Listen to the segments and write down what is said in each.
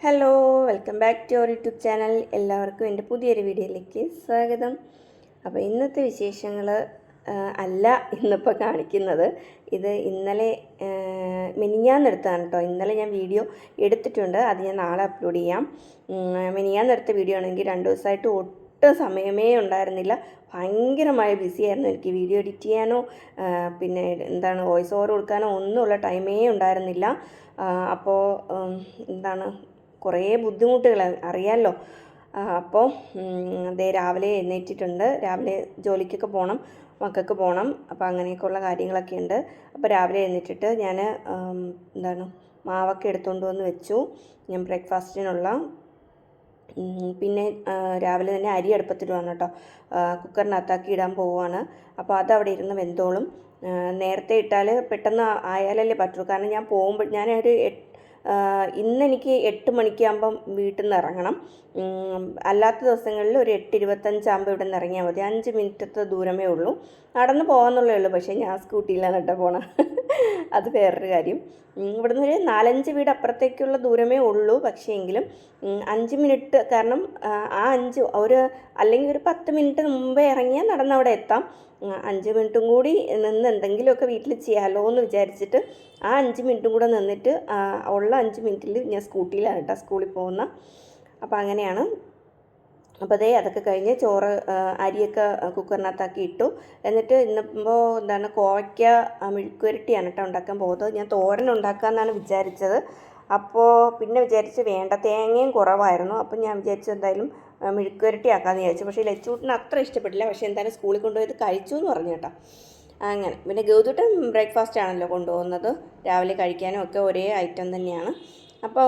Hello welcome back to our YouTube channel എല്ലാവർക്കും എന്റെ പുതിയൊരു വീഡിയോയിലേക്ക് സ്വാഗതം. അപ്പോൾ ഇന്നത്തെ വിശേഷങ്ങൾ അല്ല ഇന്നിപ്പോൾ കാണിക്കുന്നത്. ഇത് ഇന്നലെ മിനിഞ്ഞാന്നെടുത്തതാണ് കേട്ടോ. ഇന്നലെ ഞാൻ വീഡിയോ എടുത്തിട്ടുണ്ട്. അത് ഞാൻ നാളെ അപ്ലോഡ് ചെയ്യാം. മിനിഞ്ഞാന്നെടുത്ത വീഡിയോ ആണെങ്കിൽ രണ്ട് ദിവസമായിട്ട് ഒട്ടും സമയമേ ഉണ്ടായിരുന്നില്ല. ഭയങ്കരമായ ബിസി ആയിരുന്നു. എനിക്ക് വീഡിയോ എഡിറ്റ് ചെയ്യാനോ പിന്നെ എന്താണ് വോയിസ് ഓവർ കൊടുക്കാനോ ഒന്നുമുള്ള ടൈമേ ഉണ്ടായിരുന്നില്ല. അപ്പോൾ എന്താണ് കുറേ ബുദ്ധിമുട്ടുകൾ അറിയാമല്ലോ അപ്പോൾ അതേ രാവിലെ എഴുന്നേറ്റിട്ടുണ്ട്. രാവിലെ ജോലിക്കൊക്കെ പോകണം മക്കൾക്ക് പോകണം അപ്പോൾ അങ്ങനെയൊക്കെയുള്ള കാര്യങ്ങളൊക്കെ ഉണ്ട്. അപ്പോൾ രാവിലെ എഴുന്നേറ്റിട്ട് ഞാൻ എന്താണ് മാവൊക്കെ എടുത്തുകൊണ്ട് വന്ന് വെച്ചു. ഞാൻ ബ്രേക്ക്ഫാസ്റ്റിനുള്ള പിന്നെ രാവിലെ തന്നെ അരി അടുപ്പത്തിടുവാണ് കേട്ടോ. കുക്കറിനകത്താക്കി ഇടാൻ പോവുകയാണ് അപ്പോൾ അത് അവിടെ ഇരുന്ന് വെന്തോളും. നേരത്തെ ഇട്ടാൽ പെട്ടെന്ന് ആയാലല്ലേ പറ്റുള്ളൂ. കാരണം ഞാൻ പോകുമ്പോൾ ഞാൻ ഒരു എട്ട് ഇന്ന് എനിക്ക് എട്ട് മണിക്കാകുമ്പം വീട്ടിൽ നിന്ന് ഇറങ്ങണം അല്ലാത്ത ദിവസങ്ങളിൽ ഒരു എട്ട് ഇരുപത്തഞ്ചാകുമ്പോൾ ഇവിടെ നിന്ന് ഇറങ്ങിയാൽ മതി. അഞ്ച് മിനിറ്റത്തെ ദൂരമേ ഉള്ളൂ. നടന്ന് പോകാമെന്നുള്ളേ ഉള്ളൂ. പക്ഷേ ഞാൻ സ്കൂട്ടിയിലാണ് കേട്ടോ പോണ. അത് വേറൊരു കാര്യം. ഇവിടുന്ന് ഒരു നാലഞ്ച് വീട് അപ്പുറത്തേക്കുള്ള ദൂരമേ ഉള്ളൂ. പക്ഷേ എങ്കിലും അഞ്ച് മിനിറ്റ് കാരണം ആ, അഞ്ച് ഒരു അല്ലെങ്കിൽ ഒരു പത്ത് മിനിറ്റ് മുമ്പേ ഇറങ്ങിയാൽ നടന്ന് അവിടെ എത്താം. അഞ്ച് മിനിറ്റും കൂടി നിന്ന് എന്തെങ്കിലുമൊക്കെ വീട്ടിൽ ചെയ്യാമല്ലോ എന്ന് വിചാരിച്ചിട്ട് ആ അഞ്ച് മിനിറ്റും കൂടെ നിന്നിട്ട് ഉള്ള അഞ്ച് മിനിറ്റിൽ ഞാൻ സ്കൂട്ടിയിലാണ് കേട്ടോ സ്കൂളിൽ പോകുന്ന. അപ്പോൾ അങ്ങനെയാണ്. അപ്പോൾ അതേ അതൊക്കെ കഴിഞ്ഞ് ചോറ് അരിയൊക്കെ കുക്കറിനകത്താക്കി ഇട്ടു. എന്നിട്ട് ഇന്നിപ്പോൾ എന്താണ് കോവയ്ക്ക ആ, മെഴുക്കുവരട്ടിയാണ് കേട്ടോ ഉണ്ടാക്കാൻ പോകുന്നത്. ഞാൻ തോരൻ ഉണ്ടാക്കാമെന്നാണ് വിചാരിച്ചത്. അപ്പോൾ പിന്നെ വിചാരിച്ച് വേണ്ട തേങ്ങയും കുറവായിരുന്നു. അപ്പം ഞാൻ വിചാരിച്ചു എന്തായാലും ആ, മെഴുക്കുവരട്ടി ആക്കാമെന്ന് വിചാരിച്ചു. പക്ഷേ ലച്ചൂട്ടിന് അത്ര ഇഷ്ടപ്പെട്ടില്ല. പക്ഷേ എന്തായാലും സ്കൂളിൽ കൊണ്ടുപോയത് കഴിച്ചു എന്ന് പറഞ്ഞു കേട്ടോ. അങ്ങനെ. പിന്നെ ഗൗതൂട്ടൻ ബ്രേക്ക്ഫാസ്റ്റ് ആണല്ലോ കൊണ്ടുപോകുന്നത്. രാവിലെ കഴിക്കാനും ഒക്കെ ഒരേ ഐറ്റം തന്നെയാണ്. അപ്പോൾ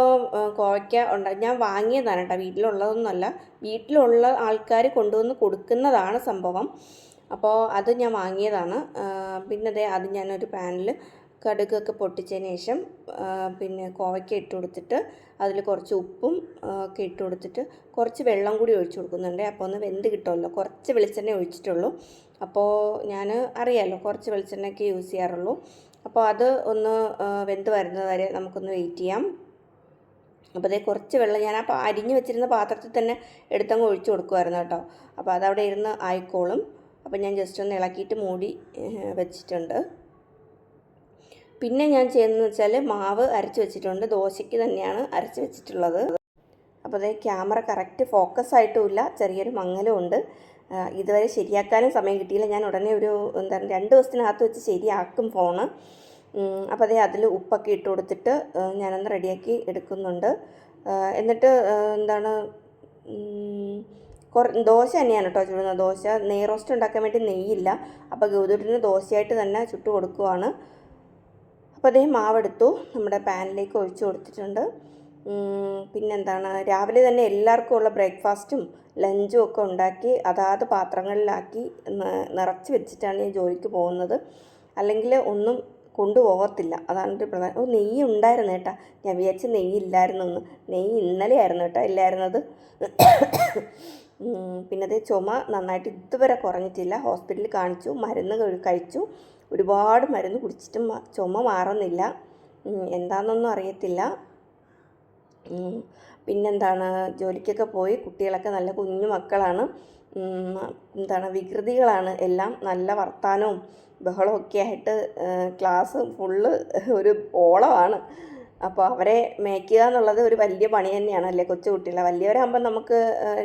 കോവയ്ക്ക ഉണ്ട ഞാൻ വാങ്ങിയതാണ് കേട്ടോ. വീട്ടിലുള്ളതൊന്നുമല്ല. വീട്ടിലുള്ള ആൾക്കാർ കൊണ്ടുവന്ന് കൊടുക്കുന്നതാണ് സംഭവം. അപ്പോൾ അത് ഞാൻ വാങ്ങിയതാണ്. പിന്നെ ദേ അത് ഞാനൊരു പാനിൽ കടുകൊക്കെ പൊട്ടിച്ചതിന് ശേഷം പിന്നെ കോവയ്ക്ക ഇട്ട് കൊടുത്തിട്ട് അതിൽ കുറച്ച് ഉപ്പും ആ, ഒക്കെ ഇട്ട് കൊടുത്തിട്ട് കുറച്ച് വെള്ളം കൂടി ഒഴിച്ച് കൊടുക്കുന്നുണ്ട്. അപ്പോൾ ഒന്ന് വെന്ത് കിട്ടുമല്ലോ? കുറച്ച് വെളിച്ചെണ്ണ ഒഴിച്ചിട്ടുള്ളൂ. അപ്പോൾ ഞാൻ അറിയാമല്ലോ കുറച്ച് വെളിച്ചെണ്ണയൊക്കെ യൂസ് ചെയ്യാറുള്ളൂ. അപ്പോൾ അത് ഒന്ന് ആ, വെന്ത് വരുന്നത് വരെ നമുക്കൊന്ന് വെയിറ്റ് ചെയ്യാം. അപ്പോൾ അതേ കുറച്ച് വെള്ളം ഞാൻ അപ്പോൾ അരിഞ്ഞ് വെച്ചിരുന്ന പാത്രത്തിൽ തന്നെ എടുത്തങ്ങ് ഒഴിച്ചു കൊടുക്കുമായിരുന്നു കേട്ടോ. അപ്പോൾ അതവിടെ ഇരുന്ന് ആയിക്കോളും. അപ്പോൾ ഞാൻ ജസ്റ്റ് ഒന്ന് ഇളക്കിയിട്ട് മൂടി വെച്ചിട്ടുണ്ട്. പിന്നെ ഞാൻ ചെയ്യുന്നതെന്ന് വെച്ചാൽ മാവ് അരച്ച് വെച്ചിട്ടുണ്ട്. ദോശയ്ക്ക് തന്നെയാണ് അരച്ച് വെച്ചിട്ടുള്ളത്. അപ്പോൾ അതേ ക്യാമറ കറക്റ്റ് ഫോക്കസ് ആയിട്ടുമില്ല ചെറിയൊരു മങ്ങലും ഉണ്ട്. ഇതുവരെ ശരിയാക്കാനും സമയം കിട്ടിയില്ല. ഞാൻ ഉടനെ ഒരു എന്താണ് രണ്ട് ദിവസത്തിനകത്ത് വെച്ച് ശരിയാക്കും ഫോണ്. അപ്പോൾ അതേ അതിൽ ഉപ്പൊക്കെ ഇട്ട് കൊടുത്തിട്ട് ഞാനൊന്ന് റെഡിയാക്കി എടുക്കുന്നുണ്ട്. എന്നിട്ട് എന്താണ് കുറ ദോശ തന്നെയാണ് കേട്ടോ ചുടുന്നത്. ദോശ നെയ് റോസ്റ്റ് ഉണ്ടാക്കാൻ വേണ്ടി നെയ്യില്ല. അപ്പോൾ ഗൗതൂട്ടിന് ദോശയായിട്ട് തന്നെ ചുട്ട് കൊടുക്കുവാണ്. അപ്പോൾ അതേ മാവെടുത്തു. നമ്മുടെ പാനിലേക്ക് ഒഴിച്ചു കൊടുത്തിട്ടുണ്ട്. പിന്നെന്താണ്? രാവിലെ തന്നെ എല്ലാവർക്കും ഉള്ള ബ്രേക്ക്ഫാസ്റ്റും ലഞ്ചും ഒക്കെ ഉണ്ടാക്കി അതാത് പാത്രങ്ങളിലാക്കി നിറച്ച് വെച്ചിട്ടാണ് ഞാൻ ജോലിക്ക് പോകുന്നത്. അല്ലെങ്കിൽ ഒന്നും കൊണ്ടുപോകത്തില്ല. അതാണ് ഒരു പ്രധാന ഓ നെയ്യ് ഉണ്ടായിരുന്നു കേട്ടാ. ഞാൻ വിചാരിച്ച നെയ്യ് ഇല്ലായിരുന്നു എന്ന് നെയ്യ് ഇന്നലെ ആയിരുന്നു കേട്ടോ ഇല്ലായിരുന്നത്. പിന്നെ അത് ചുമ നന്നായിട്ട് ഇതുവരെ കുറഞ്ഞിട്ടില്ല. ഹോസ്പിറ്റലിൽ കാണിച്ചു മരുന്ന് കഴിച്ചു. ഒരുപാട് മരുന്ന് കുടിച്ചിട്ടും ചുമ മാറുന്നില്ല. എന്താണെന്നൊന്നും അറിയത്തില്ല. പിന്നെന്താണ്? ജോലിക്കൊക്കെ പോയി കുട്ടികളൊക്കെ നല്ല കുഞ്ഞു മക്കളാണ്. എന്താണ്? വികൃതികളാണ് എല്ലാം. നല്ല വർത്താനവും ബഹളമൊക്കെ ആയിട്ട് ക്ലാസ് ഫുള്ള് ഒരു ഓളമാണ്. അപ്പോൾ അവരെ മേയ്ക്കുക എന്നുള്ളത് ഒരു വലിയ പണി തന്നെയാണ് അല്ലേ കൊച്ചു കുട്ടികളെ? വലിയവരാകുമ്പോൾ നമുക്ക്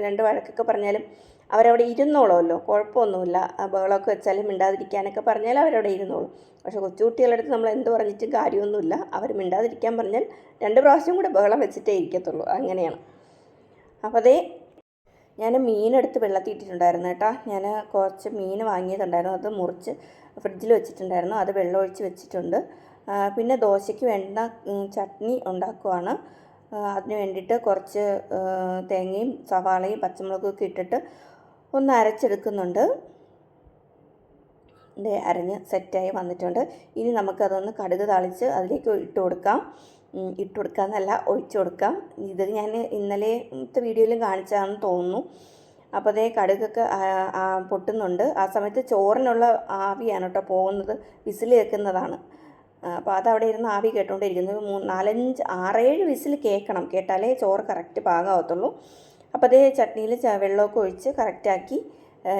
രണ്ട് വഴക്കൊക്കെ പറഞ്ഞാലും അവരവിടെ ഇരുന്നോളുമല്ലോ. കുഴപ്പമൊന്നുമില്ല. ബഹളമൊക്കെ വെച്ചാലും മിണ്ടാതിരിക്കാനൊക്കെ പറഞ്ഞാൽ അവരവിടെ ഇരുന്നോളും. പക്ഷേ കൊച്ചുകുട്ടികളുടെ അടുത്ത് നമ്മൾ എന്ത് പറഞ്ഞിട്ടും കാര്യമൊന്നുമില്ല. അവർ മിണ്ടാതിരിക്കാൻ പറഞ്ഞാൽ രണ്ട് പ്രാവശ്യം കൂടെ ബഹളം വെച്ചിട്ടേ ഇരിക്കത്തുള്ളൂ. അങ്ങനെയാണ്. അപ്പോൾ അതേ ഞാൻ മീനെടുത്ത് വെള്ളത്തിൽ ഇട്ടിട്ടുണ്ടായിരുന്നു കേട്ടോ. ഞാൻ കുറച്ച് മീൻ വാങ്ങിയതുണ്ടായിരുന്നു അത് മുറിച്ച് ഫ്രിഡ്ജിൽ വെച്ചിട്ടുണ്ടായിരുന്നു. അത് വെള്ളമൊഴിച്ച് വെച്ചിട്ടുണ്ട്. പിന്നെ ദോശയ്ക്ക് വേണ്ട ചട്നി ഉണ്ടാക്കുവാണ്. അതിന് വേണ്ടിയിട്ട് കുറച്ച് തേങ്ങയും സവാളയും പച്ചമുളകും ഒക്കെ ഇട്ടിട്ട് ഒന്ന് അരച്ചെടുക്കുന്നുണ്ട്. ഇത് അരഞ്ഞ് സെറ്റായി വന്നിട്ടുണ്ട്. ഇനി നമുക്കതൊന്ന് കടുക് താളിച്ച് അതിലേക്ക് ഇട്ട് കൊടുക്കാം. ഇട്ട് കൊടുക്കാമെന്നല്ല ഒഴിച്ചു കൊടുക്കാം. ഇത് ഞാൻ ഇന്നലത്തെ വീഡിയോയിലും കാണിച്ചതാണെന്ന് തോന്നുന്നു. അപ്പോൾ അതേ കടുകൊക്കെ പൊട്ടുന്നുണ്ട്. ആ സമയത്ത് ചോറിനുള്ള ആവിയാണ് കേട്ടോ പോകുന്നത്. വിസിൽ കേൾക്കുന്നതാണ്. അപ്പോൾ അതവിടെ ഇരുന്ന് ആവി കേട്ടുകൊണ്ടിരിക്കുന്നു മൂന്ന് നാലഞ്ച് ആറേഴ് വിസിൽ കേൾക്കണം. കേട്ടാലേ ചോറ് കറക്റ്റ് പാകമാകത്തുള്ളൂ അപ്പോൾ അതേ ചട്നിയിൽ വെള്ളമൊക്കെ ഒഴിച്ച് കറക്റ്റാക്കി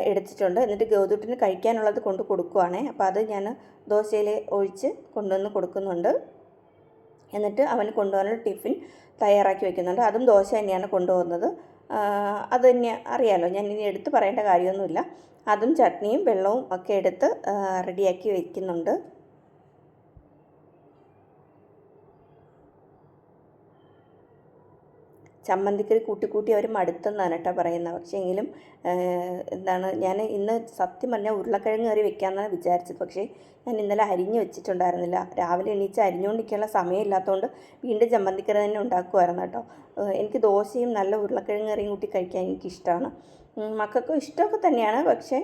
എടുത്തിട്ടുണ്ട്. എന്നിട്ട് ഗൗതുട്ടിന് കഴിക്കാനുള്ളത് കൊണ്ട് കൊടുക്കുവാണേ. അപ്പോൾ അത് ഞാൻ ദോശയിൽ ഒഴിച്ച് കൊണ്ടുവന്ന് കൊടുക്കുന്നുണ്ട്. എന്നിട്ട് അവന് കൊണ്ടുപോകാനുള്ള ടിഫിൻ തയ്യാറാക്കി വെക്കുന്നുണ്ട്. അതും ദോശ തന്നെയാണ് കൊണ്ടുപോകുന്നത് അത് തന്നെ അറിയാമല്ലോ ഞാൻ ഇനി എടുത്ത് പറയേണ്ട കാര്യമൊന്നുമില്ല. അതും ചട്നിയും വെള്ളവും ഒക്കെ എടുത്ത് റെഡിയാക്കി വെക്കുന്നുണ്ട്. ചമ്മന്തിക്കറി കൂട്ടി കൂട്ടി അവർ മടുത്തെന്നാണ് കേട്ടോ പറയുന്നത്. പക്ഷേ എങ്കിലും എന്താണ് ഞാൻ ഇന്ന് സത്യം പറഞ്ഞാൽ ഉരുളക്കിഴങ്ങ് കറി വെക്കാമെന്നാണ് വിചാരിച്ചത്. പക്ഷേ ഞാൻ ഇന്നലെ അരിഞ്ഞ് വെച്ചിട്ടുണ്ടായിരുന്നില്ല. രാവിലെ എണീച്ച് അരിഞ്ഞുകൊണ്ടിരിക്കാനുള്ള സമയമില്ലാത്തതുകൊണ്ട് വീണ്ടും ചമ്മന്തിക്കറി തന്നെ ഉണ്ടാക്കുമായിരുന്നു കേട്ടോ. എനിക്ക് ദോശയും നല്ല ഉരുളക്കിഴങ്ങ് കറിയും കൂട്ടി കഴിക്കാൻ എനിക്കിഷ്ടമാണ്. മക്കൾക്കും ഇഷ്ടമൊക്കെ തന്നെയാണ്. പക്ഷേ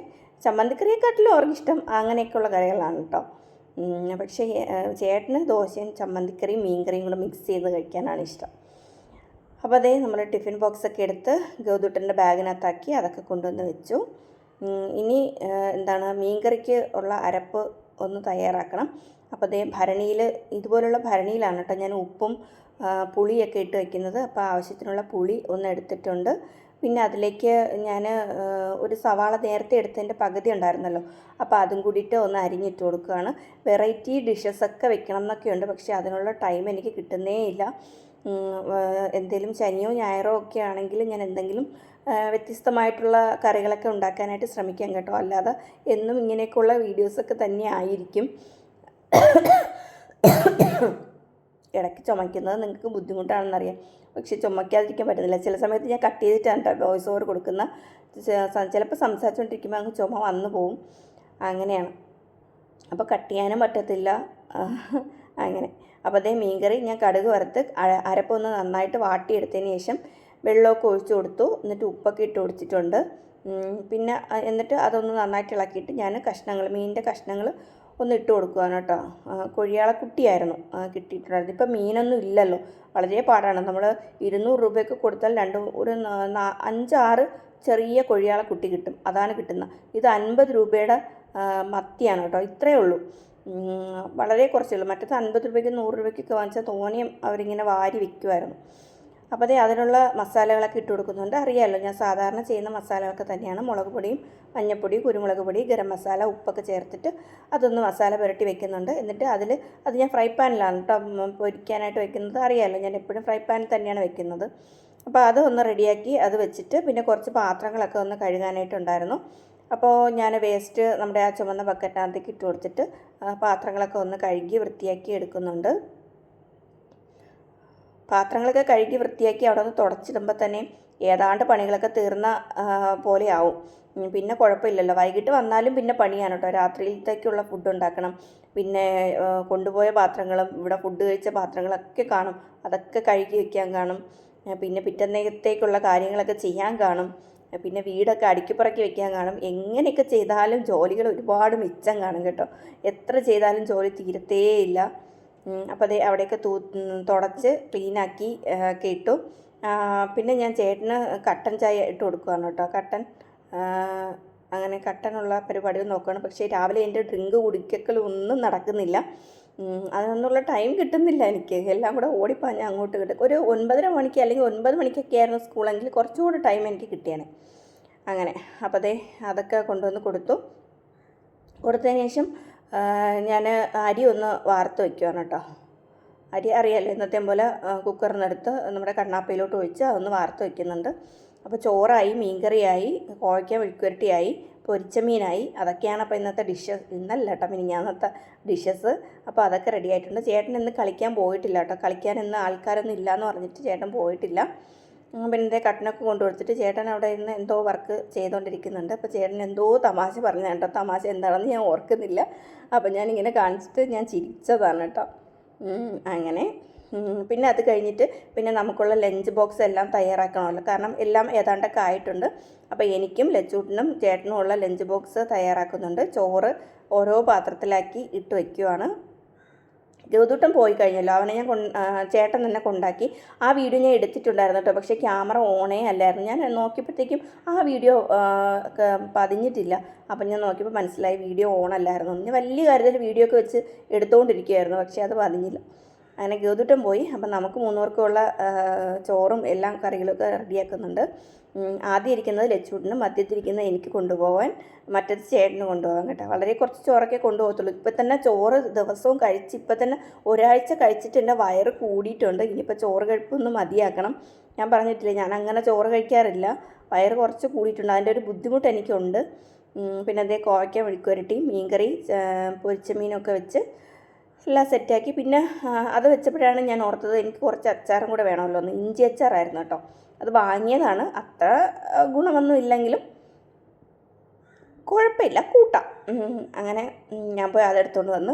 ചമ്മന്തിക്കറിയെക്കാട്ടിലും അവർക്ക് ഇഷ്ടം അങ്ങനെയൊക്കെയുള്ള കറികളാണ് കേട്ടോ. പക്ഷേ ചേട്ടന് ദോശയും ചമ്മന്തിക്കറിയും മീൻകറിയും കൂടെ മിക്സ് ചെയ്ത് കഴിക്കാനാണ് ഇഷ്ടം. അപ്പോൾ അതേ നമ്മൾ ടിഫിൻ ബോക്സ് ഒക്കെ എടുത്ത് ഗൗതുട്ടന്റെ ബാഗിനകത്താക്കി അതൊക്കെ കൊണ്ടുവന്ന് വെച്ചു. ഇനി എന്താണ് മീൻകറിക്ക് ഉള്ള അരപ്പ് ഒന്ന് തയ്യാറാക്കണം. അപ്പോൾ അതേ ഭരണിയിൽ ഇതുപോലുള്ള ഭരണിയിലാണ് കേട്ടോ ഞാൻ ഉപ്പും പുളിയൊക്കെ ഇട്ട് വയ്ക്കുന്നത് അപ്പോൾ ആവശ്യത്തിനുള്ള പുളി ഒന്ന് എടുത്തിട്ടുണ്ട്. പിന്നെ അതിലേക്ക് ഞാൻ ഒരു സവാള നേരത്തെ എടുത്തതിന്റെ പകുതി ഉണ്ടായിരുന്നല്ലോ. അപ്പോൾ അതും കൂടിയിട്ട് ഒന്ന് അരിഞ്ഞിട്ട് കൊടുക്കുകയാണ്. വെറൈറ്റി ഡിഷസൊക്കെ വെക്കണം എന്നൊക്കെയുണ്ട്. പക്ഷേ അതിനുള്ള ടൈം എനിക്ക് കിട്ടുന്നേ ഇല്ല എന്തെങ്കിലും ശനിയോ ഞായറോ ഒക്കെ ആണെങ്കിൽ ഞാൻ എന്തെങ്കിലും വ്യത്യസ്തമായിട്ടുള്ള കറികളൊക്കെ ഉണ്ടാക്കാനായിട്ട് ശ്രമിക്കാം കേട്ടോ. അല്ലാതെ എന്നും ഇങ്ങനെയൊക്കെയുള്ള വീഡിയോസൊക്കെ തന്നെ ആയിരിക്കും. ഇടയ്ക്ക് ചുമയ്ക്കുന്നത് നിങ്ങൾക്ക് ബുദ്ധിമുട്ടാണെന്നറിയാം. പക്ഷേ ചുമയ്ക്കാതിരിക്കാൻ പറ്റുന്നില്ല. ചില സമയത്ത് ഞാൻ കട്ട് ചെയ്തിട്ടാണ് വോയിസ് ഓവർ കൊടുക്കുന്ന. ചിലപ്പോൾ സംസാരിച്ചുകൊണ്ടിരിക്കുമ്പോൾ അങ്ങ് ചുമ വന്നു പോവും. അങ്ങനെയാണ്. അപ്പോൾ കട്ട് ചെയ്യാനും പറ്റത്തില്ല. അങ്ങനെ. അപ്പോൾ അതേ മീൻകറി ഞാൻ കടുക് വറുത്ത് അരപ്പൊന്ന് നന്നായിട്ട് വാട്ടിയെടുത്തതിന് ശേഷം വെള്ളമൊക്കെ ഒഴിച്ചു കൊടുത്തു. എന്നിട്ട് ഉപ്പൊക്കെ ഇട്ട് കൊടുത്തിട്ടുണ്ട്. പിന്നെ എന്നിട്ട് അതൊന്ന് നന്നായിട്ട് ഇളക്കിയിട്ട് ഞാൻ കഷ്ണങ്ങൾ മീനിന്റെ കഷ്ണങ്ങൾ ഒന്ന് ഇട്ട് കൊടുക്കുകയാണ് കേട്ടോ. കൊഴിയാളെ കൊഴിയാളക്കുട്ടിയായിരുന്നു കിട്ടിയിട്ടുണ്ടായിരുന്നു. ഇപ്പം മീനൊന്നും ഇല്ലല്ലോ. വളരെ പാടാണ്. നമ്മൾ ഇരുന്നൂറ് രൂപയൊക്കെ കൊടുത്താൽ രണ്ട് ഒരു അഞ്ചാറ് ചെറിയ കൊഴിയാളക്കുട്ടി കിട്ടും. അതാണ് കിട്ടുന്നത്. ഇത് അൻപത് രൂപയുടെ മത്തിയാണ് കേട്ടോ. ഇത്രയേ ഉള്ളൂ. വളരെ കുറച്ചേ ഉള്ളൂ. മറ്റേ അൻപത് രൂപയ്ക്ക് നൂറ് രൂപയ്ക്കൊക്കെ വാങ്ങിച്ചാൽ തോനെയും അവരിങ്ങനെ വാരി വിൽക്കുമായിരുന്നു അപ്പോൾ അതേ അതിനുള്ള മസാലകളൊക്കെ ഇട്ട് കൊടുക്കുന്നുണ്ട്. അറിയാമല്ലോ ഞാൻ സാധാരണ ചെയ്യുന്ന മസാലകളൊക്കെ തന്നെയാണ്. മുളക് പൊടിയും മഞ്ഞൾപ്പൊടി കുരുമുളക് പൊടി ഗരം മസാല ഉപ്പൊക്കെ ചേർത്തിട്ട് അതൊന്ന് മസാല പുരട്ടി വെക്കുന്നുണ്ട്. എന്നിട്ട് അതിൽ അത് ഞാൻ ഫ്രൈ പാനിലാണ് കേട്ടോ പൊരിക്കാനായിട്ട് വെക്കുന്നത്. അറിയാമല്ലോ ഞാൻ എപ്പോഴും ഫ്രൈ പാനിൽ തന്നെയാണ് വെക്കുന്നത്. അപ്പോൾ അതൊന്ന് റെഡിയാക്കി അത് വെച്ചിട്ട് പിന്നെ കുറച്ച് പാത്രങ്ങളൊക്കെ ഒന്ന് കഴുകാനായിട്ടുണ്ടായിരുന്നു. അപ്പോൾ ഞാൻ വേസ്റ്റ് നമ്മുടെ ആ ചുമന്ന ബക്കറ്റിനകത്തേക്ക് ഇട്ട് കൊടുത്തിട്ട് പാത്രങ്ങളൊക്കെ ഒന്ന് കഴുകി വൃത്തിയാക്കി എടുക്കുന്നുണ്ട്. പാത്രങ്ങളൊക്കെ കഴുകി വൃത്തിയാക്കി അവിടെ നിന്ന് തുടച്ചിടുമ്പോൾ തന്നെ ഏതാണ്ട് പണികളൊക്കെ തീർന്ന പോലെയാവും പിന്നെ കുഴപ്പമില്ലല്ലോ. വൈകിട്ട് വന്നാലും പിന്നെ പണിയാണ് കേട്ടോ. രാത്രിയിലത്തേക്കുള്ള ഫുഡ് ഉണ്ടാക്കണം. പിന്നെ കൊണ്ടുപോയ പാത്രങ്ങളും ഇവിടെ ഫുഡ് കഴിച്ച പാത്രങ്ങളൊക്കെ കാണും. അതൊക്കെ കഴുകി വയ്ക്കാൻ കാണും. പിന്നെ പിറ്റന്നേരത്തേക്കുള്ള കാര്യങ്ങളൊക്കെ ചെയ്യാൻ കാണും. പിന്നെ വീടൊക്കെ അടുക്കിപ്പുറക്കി വെക്കാൻ കാണും. എങ്ങനെയൊക്കെ ചെയ്താലും ജോലികൾ ഒരുപാട് മിച്ചം കാണും കേട്ടോ. എത്ര ചെയ്താലും ജോലി തീരത്തേയില്ല. അപ്പോൾ അതേ അവിടെയൊക്കെ തൂ തുടച്ച് ക്ലീനാക്കി കേട്ടു പിന്നെ ഞാൻ ചേട്ടന് കട്ടൻ ചായ ഇട്ട് കൊടുക്കുകയാണ് കേട്ടോ. കട്ടൻ അങ്ങനെ കട്ടനുള്ള പരിപാടികൾ നോക്കുകയാണ് പക്ഷേ രാവിലെ എന്റെ ഡ്രിങ്ക് കുടിക്കലൊന്നും നടക്കുന്നില്ല. അതിനൊന്നുള്ള ടൈം കിട്ടുന്നില്ല എനിക്ക്. എല്ലാം കൂടെ ഓടിപ്പാഞ്ഞ് അങ്ങോട്ട് കിട്ടും ഒരു ഒൻപതര മണിക്ക് അല്ലെങ്കിൽ ഒൻപത് മണിക്കൊക്കെ ആയിരുന്നു സ്കൂളെങ്കിൽ കുറച്ചുകൂടി ടൈം എനിക്ക് കിട്ടിയാണ് അങ്ങനെ. അപ്പോൾ അതേ അതൊക്കെ കൊണ്ടുവന്ന് കൊടുത്തു. കൊടുത്തതിന് ശേഷം ഞാൻ അരി ഒന്ന് വാർത്ത് വയ്ക്കുവാണ് കേട്ടോ. അരി അറിയാമല്ലോ ഇന്നത്തെ പോലെ കുക്കറിനടുത്ത് നമ്മുടെ കണ്ണാപ്പയിലോട്ട് ഒഴിച്ച് അതൊന്ന് വാർത്ത് വയ്ക്കുന്നുണ്ട് അപ്പോൾ ചോറായി മീൻകറിയായി കോഴയ്ക്ക മെഴുക്കുരട്ടിയായി പൊരിച്ച മീനായി അതൊക്കെയാണ് അപ്പോൾ ഇന്നത്തെ ഡിഷസ് ഇന്നല്ല കേട്ടോ മിനിഞ്ഞാന്നത്തെ ഡിഷസ് അപ്പോൾ അതൊക്കെ റെഡി ആയിട്ടുണ്ട്. ചേട്ടൻ ഇന്ന് കളിക്കാൻ പോയിട്ടില്ല കേട്ടോ. കളിക്കാൻ ഇന്ന് ആൾക്കാരൊന്നും ഇല്ല എന്ന് പറഞ്ഞിട്ട് ചേട്ടൻ പോയിട്ടില്ല. പിന്നെ കട്ടനൊക്കെ കൊണ്ടുകൊടുത്തിട്ട് ചേട്ടൻ അവിടെ ഇരുന്ന് എന്തോ വർക്ക് ചെയ്തുകൊണ്ടിരിക്കുന്നുണ്ട് അപ്പോൾ ചേട്ടൻ എന്തോ തമാശ പറഞ്ഞു കേട്ടോ. തമാശ എന്താണെന്ന് ഞാൻ ഓർക്കുന്നില്ല. അപ്പോൾ ഞാനിങ്ങനെ കാണിച്ചിട്ട് ഞാൻ ചിരിച്ചതാണ് കേട്ടോ. അങ്ങനെ. പിന്നെ അത് കഴിഞ്ഞിട്ട് പിന്നെ നമുക്കുള്ള ലഞ്ച് ബോക്സ് എല്ലാം തയ്യാറാക്കണമല്ലോ കാരണം എല്ലാം ഏതാണ്ടൊക്കെ ആയിട്ടുണ്ട്. അപ്പോൾ എനിക്കും ലച്ചൂട്ടിനും ചേട്ടനും ഉള്ള ലഞ്ച് ബോക്സ് തയ്യാറാക്കുന്നുണ്ട്. ചോറ് ഓരോ പാത്രത്തിലാക്കി ഇട്ട് വയ്ക്കുവാണ് ഗൗതൂട്ടം പോയി കഴിഞ്ഞല്ലോ. അവനെ ഞാൻ ചേട്ടൻ തന്നെ കൊണ്ടാക്കി. ആ വീഡിയോ ഞാൻ എടുത്തിട്ടുണ്ടായിരുന്നു കേട്ടോ പക്ഷേ ക്യാമറ ഓണേ അല്ലായിരുന്നു. ഞാൻ നോക്കിയപ്പോഴത്തേക്കും ആ വീഡിയോ പതിഞ്ഞിട്ടില്ല. അപ്പം ഞാൻ നോക്കിയപ്പോൾ മനസ്സിലായി വീഡിയോ ഓൺ അല്ലായിരുന്നു ഞാൻ വലിയ കാര്യത്തിൽ വീഡിയോ ഒക്കെ വെച്ച് എടുത്തുകൊണ്ടിരിക്കുകയായിരുന്നു പക്ഷേ അത് പതിഞ്ഞില്ല. അങ്ങനെ ഗോതുട്ടം പോയി. അപ്പം നമുക്ക് മൂന്നുപേർക്കുള്ള ചോറും എല്ലാം കറികളൊക്കെ റെഡിയാക്കുന്നുണ്ട്. ആദ്യം ഇരിക്കുന്നത് ലച്ചൂട്ടിനും മധ്യത്തിരിക്കുന്നത് എനിക്ക് കൊണ്ടുപോകാൻ മറ്റത് ചേട്ടന് കൊണ്ടുപോകാൻ കേട്ടോ. വളരെ കുറച്ച് ചോറൊക്കെ കൊണ്ടുപോകത്തുള്ളൂ. ഇപ്പം തന്നെ ചോറ് ദിവസവും കഴിച്ച് ഇപ്പം തന്നെ ഒരാഴ്ച കഴിച്ചിട്ട് എന്റെ വയറ് കൂടിയിട്ടുണ്ട്. ഇനിയിപ്പോൾ ചോറ് കഴിപ്പൊന്നും മതിയാക്കണം. ഞാൻ പറഞ്ഞിട്ടില്ല ഞാൻ അങ്ങനെ ചോറ് കഴിക്കാറില്ല. വയറ് കുറച്ച് കൂടിയിട്ടുണ്ട്. അതിന്റെ ഒരു ബുദ്ധിമുട്ട് എനിക്കുണ്ട്. പിന്നെ അതേ കോവയ്ക്ക മെഴുക്കുരട്ടി മീൻകറി പൊരിച്ച മീനൊക്കെ വെച്ച് എല്ലാം സെറ്റാക്കി. പിന്നെ അത് വെച്ചപ്പോഴാണ് ഞാൻ ഓർത്തത് എനിക്ക് കുറച്ച് അച്ചാറും കൂടെ വേണമല്ലോ എന്ന്. ഇഞ്ചി അച്ചാറായിരുന്നു കേട്ടോ. അത് വാങ്ങിയതാണ്. അത്ര ഗുണമൊന്നും ഇല്ലെങ്കിലും കുഴപ്പമില്ല. കൂട്ടാം. അങ്ങനെ ഞാൻ പോയി അതെടുത്തുകൊണ്ട് വന്ന്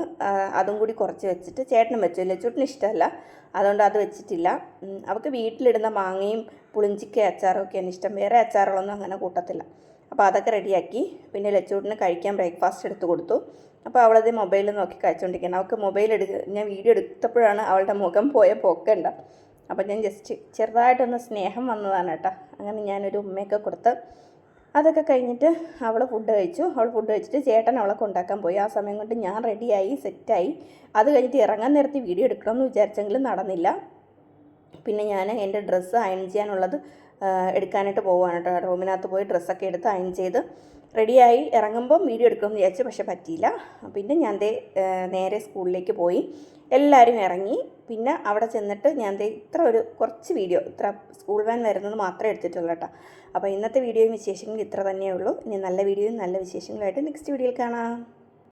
അതും കൂടി കുറച്ച് വെച്ചിട്ട് ചേട്ടനും വെച്ചു. ലച്ചൂട്ടിന് ഇഷ്ടമല്ല. അതുകൊണ്ട് അത് വെച്ചിട്ടില്ല. അവൾക്ക് വീട്ടിലിടുന്ന മാങ്ങയും പുളിഞ്ചിക്ക അച്ചാറും ഒക്കെയാണ് ഇഷ്ടം. വേറെ അച്ചാറുകളൊന്നും അങ്ങനെ കൂട്ടത്തില്ല. അപ്പോൾ അതൊക്കെ റെഡിയാക്കി. പിന്നെ ലച്ചൂട്ടിന് കഴിക്കാൻ ബ്രേക്ക്ഫാസ്റ്റ് എടുത്ത് കൊടുത്തു. അപ്പോൾ അവളത് മൊബൈലിൽ നോക്കി കഴിച്ചുകൊണ്ടിരിക്കുകയാണ് അവൾക്ക് മൊബൈൽ എടുക്ക ഞാൻ വീഡിയോ എടുത്തപ്പോഴാണ് അവളുടെ മുഖം പോയ പോക്കണ്ട അപ്പോൾ ഞാൻ ജസ്റ്റ് ചെറുതായിട്ടൊന്ന് സ്നേഹം വന്നതാണ് കേട്ടോ. അങ്ങനെ ഞാനൊരു ഉമ്മയൊക്കെ കൊടുത്ത് അതൊക്കെ കഴിഞ്ഞിട്ട് അവൾ ഫുഡ് കഴിച്ചു. അവൾ ഫുഡ് കഴിച്ചിട്ട് ചേട്ടൻ അവളെ കൊണ്ടാക്കാൻ പോയി. ആ സമയം കൊണ്ട് ഞാൻ റെഡിയായി സെറ്റായി. അത് കഴിഞ്ഞിട്ട് ഇറങ്ങാൻ നേരത്തെ വീഡിയോ എടുക്കണമെന്ന് വിചാരിച്ചെങ്കിലും നടന്നില്ല. പിന്നെ ഞാൻ എന്റെ ഡ്രസ്സ് അയൺ ചെയ്യാനുള്ളത് എടുക്കാനായിട്ട് പോവുകയാണ് കേട്ടോ. റൂമിനകത്ത് പോയി ഡ്രസ്സൊക്കെ എടുത്ത് അയൺ ചെയ്ത് റെഡിയായി. ഇറങ്ങുമ്പം വീഡിയോ എടുക്കണമെന്ന് വിചാരിച്ചു പക്ഷെ പറ്റിയില്ല. പിന്നെ ഞാൻ ദേ നേരെ സ്കൂളിലേക്ക് പോയി. എല്ലാവരും ഇറങ്ങി. പിന്നെ അവിടെ ചെന്നിട്ട് ഞാൻ ദേ ഇത്ര ഒരു കുറച്ച് വീഡിയോ ഇത്ര സ്കൂൾ വാൻ വരുന്നത് മാത്രമേ എടുത്തിട്ടുള്ളൂ കേട്ടോ. അപ്പോൾ ഇന്നത്തെ വീഡിയോയും വിശേഷങ്ങളും ഇത്ര തന്നെയേ ഉള്ളൂ. ഇനി നല്ല വീഡിയോയും നല്ല വിശേഷങ്ങളായിട്ട് നെക്സ്റ്റ് വീഡിയോയിൽ കാണാം.